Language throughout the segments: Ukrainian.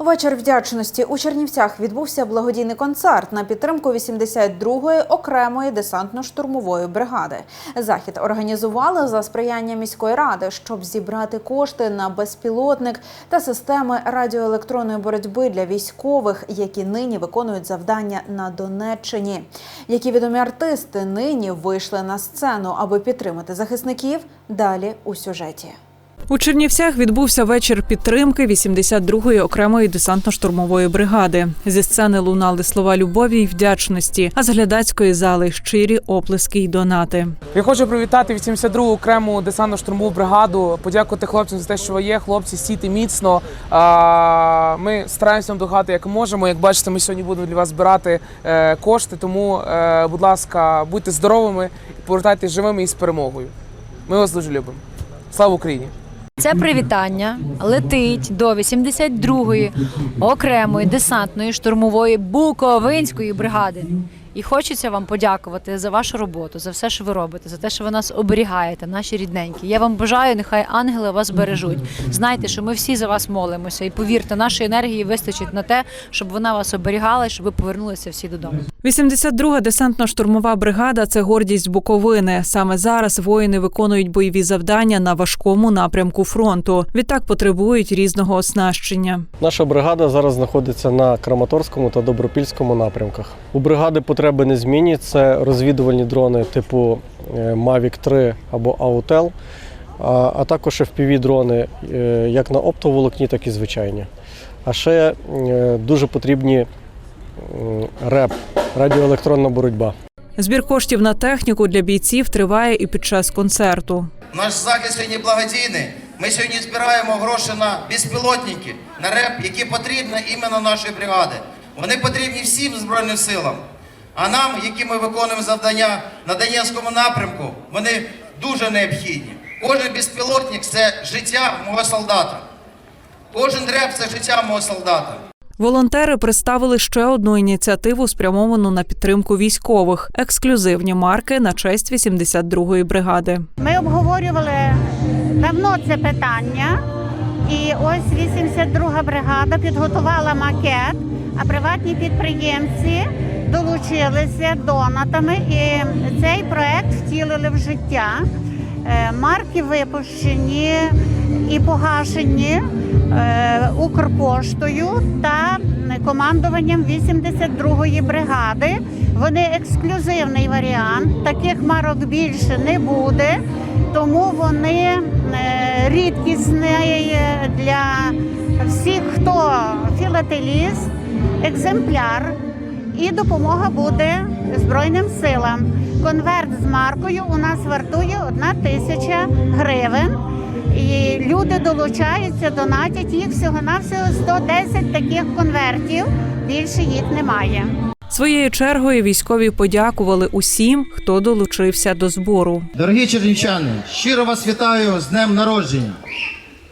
Вечір вдячності у Чернівцях відбувся благодійний концерт на підтримку 82-ї окремої десантно-штурмової бригади. Захід організували за сприяння міської ради, щоб зібрати кошти на безпілотник та системи радіоелектронної боротьби для військових, які нині виконують завдання на Донеччині. Які відомі артисти нині вийшли на сцену, аби підтримати захисників. Далі у сюжеті. У Чернівцях відбувся вечір підтримки 82-ї окремої десантно-штурмової бригади. Зі сцени лунали слова любові й вдячності, а з глядацької зали щирі оплески й донати. Я хочу привітати 82-гу окрему десантно-штурмову бригаду, подякувати хлопцям за те, що ви є. Хлопці, стійте міцно. Ми стараємося допомагати як можемо. Як бачите, ми сьогодні будемо для вас збирати е, кошти. Тому, е, будь ласка, будьте здоровими і повертайтесь живими і з перемогою. Ми вас дуже любимо. Слава Україні! Це привітання летить до 82-ї окремої десантної штурмової Буковинської бригади. І хочеться вам подякувати за вашу роботу, за все, що ви робите, за те, що ви нас оберігаєте, наші рідненькі. Я вам бажаю, нехай ангели вас бережуть. Знайте, що ми всі за вас молимося, і повірте, нашої енергії вистачить на те, щоб вона вас оберігала, і щоб ви повернулися всі додому. 82-га десантно-штурмова бригада це гордість Буковини. Саме зараз воїни виконують бойові завдання на важкому напрямку фронту. Відтак потребують різного оснащення. Наша бригада зараз знаходиться на Краматорському та Добропільському напрямках. У бригади потреби незмінні. Це розвідувальні дрони типу е, Mavic 3 або Autel, а, також fpv дрони е, як на оптоволокні, так і звичайні. А ще е, дуже потрібні РЕП радіоелектронна боротьба. Збір коштів на техніку для бійців триває і під час концерту. Наш захід сьогодні благодійний. Ми сьогодні збираємо гроші на безпілотники, на РЕП, які потрібні іменно нашій бригаді. Вони потрібні всім Збройним силам. А нам, які ми виконуємо завдання на Донецькому напрямку, вони дуже необхідні. Кожен безпілотник це життя мого солдата. Кожен РЕП це життя мого солдата. Волонтери представили ще одну ініціативу, спрямовану на підтримку військових ексклюзивні марки на честь 82-ї бригади. Ми обговорювали давно це питання, і ось 82 бригада підготувала макет, а приватні підприємці долучилися донатами і цей проект втілили в життя. Е, Марки випущені і погашені Укрпоштою та командуванням 82-ї бригади. Вони ексклюзивний варіант. Таких марок більше не буде, тому вони е, рідкісні для всіх, хто філателіст, екземпляр. І допомога буде Збройним силам. Конверт з маркою у нас вартує одна тисяча гривень. Люди долучаються, донатять їх всього-навсього 110 таких конвертів. Більше їх немає. Своєю чергою військові подякували усім, хто долучився до збору. Дорогі чернівчани, щиро вас вітаю з днем народження.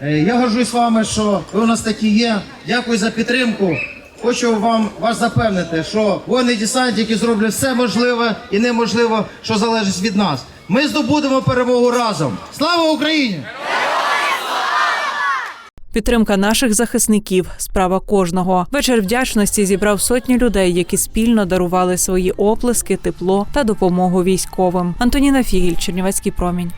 Е, Я горжусь вами, що ви у нас такі є. Дякую за підтримку. Хочу вам вас запевнити, що воїни десантники зроблять все можливе і неможливе, що залежить від нас. Ми здобудемо перемогу разом. Слава Україні! Підтримка наших захисників справа кожного. Вечір вдячності зібрав сотні людей, які спільно дарували свої оплески, тепло та допомогу військовим. Антоніна Фігіль, Чернівецький промінь.